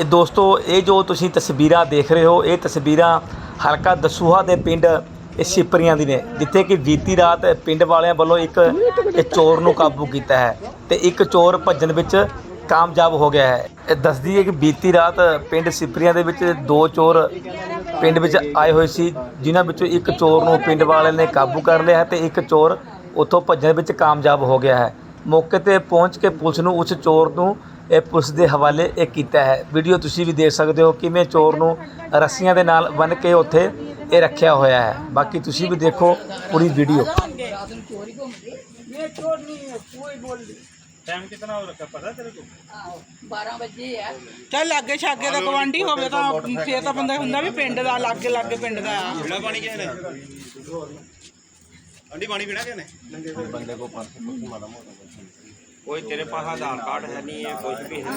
ਇਹ ਦੋਸਤੋ, ਇਹ ਜੋ ਤੁਸੀਂ ਤਸਵੀਰਾਂ ਦੇਖ ਰਹੇ ਹੋ, ਇਹ ਤਸਵੀਰਾਂ ਹਲਕਾ ਦਸੂਹਾ ਦੇ ਪਿੰਡ ਇਹ ਸਿਪਰੀਆਂ ਦੀ ਨੇ, ਜਿੱਥੇ ਕਿ ਬੀਤੀ ਰਾਤ ਪਿੰਡ ਵਾਲਿਆਂ ਵੱਲੋਂ ਇੱਕ ਇਹ ਚੋਰ ਨੂੰ ਕਾਬੂ ਕੀਤਾ ਹੈ ਤੇ ਇੱਕ ਚੋਰ ਭੱਜਣ ਵਿੱਚ ਕਾਮਯਾਬ ਹੋ ਗਿਆ ਹੈ। ਇਹ ਦੱਸਦੀ ਹੈ ਕਿ ਬੀਤੀ ਰਾਤ ਪਿੰਡ ਸਿਪਰੀਆਂ ਦੇ ਵਿੱਚ ਦੋ ਚੋਰ ਪਿੰਡ ਵਿੱਚ ਆਏ ਹੋਏ ਸੀ, ਜਿਨ੍ਹਾਂ ਵਿੱਚੋਂ ਇੱਕ ਚੋਰ ਨੂੰ ਪਿੰਡ ਵਾਲਿਆਂ ਨੇ ਕਾਬੂ ਕਰ ਲਿਆ ਹੈ ਤੇ ਇੱਕ ਚੋਰ ਉੱਥੋਂ ਭੱਜਣ ਵਿੱਚ ਕਾਮਯਾਬ ਹੋ ਗਿਆ ਹੈ। ਮੌਕੇ ਤੇ ਪਹੁੰਚ ਕੇ ਪੁਲਿਸ ਨੂੰ ਉਸ ਚੋਰ ਨੂੰ ਇਹ ਪੁਲਿਸ ਦੇ ਹਵਾਲੇ ਇਹ ਕੀਤਾ ਹੈ। ਵੀਡੀਓ ਤੁਸੀਂ ਵੀ ਦੇਖ ਸਕਦੇ ਹੋ ਕਿਵੇਂ ਚੋਰ ਨੂੰ ਰੱਸੀਆਂ ਦੇ ਨਾਲ ਬੰਨ ਕੇ ਉੱਥੇ ਇਹ ਰੱਖਿਆ ਹੋਇਆ ਹੈ। ਬਾਕੀ ਤੁਸੀਂ ਵੀ ਦੇਖੋ ਪੂਰੀ ਵੀਡੀਓ। ਅੰਡੀ ਪਾਣੀ ਪੀਣਾ ਕਿਹਨੇ ਬੰਦੇ ਕੋ ਪਾਸੇ ਮਾੜਾ ਮੋਟਾ ਕੋਈ ਤੇਰੇ ਪਾਸ ਆਧਾਰ ਕਾਰਡ ਹੈ ਨਹੀਂ ਹੈ ਕੁਝ ਵੀ ਹੈ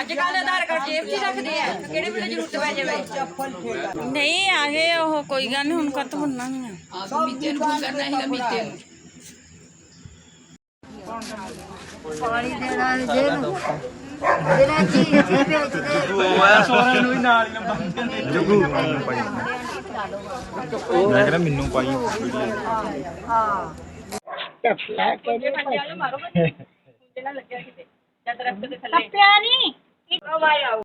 ਅੱਜ ਕੱਲ ਆਧਾਰ ਕਾਰਡ ਜੇਬ 'ਚ ਰੱਖਦੇ ਆ। ਕਿਹੜੇ ਵੇਲੇ ਜ਼ਰੂਰਤ ਪੈ ਜਾਵੇ? ਨਹੀਂ ਆਹੇ ਉਹ ਕੋਈ ਗੱਲ ਨਹੀਂ ਹੁਣ ਕਰਤ ਹੁੰਨਾ ਨਹੀਂ ਆ। ਆਪ ਮੀਤੇ ਨੂੰ ਕਰਨਾ ਹੈਗਾ ਮੀਤੇ ਪਾਣੀ ਦੇਣਾ ਜੇ ਨੂੰ। ਜਿਹੜਾ ਚੀਜ਼ ਜੀ ਵੇਚਦੇ ਜਗੂ। ਮੈਂ ਕਹਿੰਦਾ ਮੈਨੂੰ ਪਾਈ ਵੀਡੀਓ ਹਾਂ। ਪਿਆ ਨਹੀਂ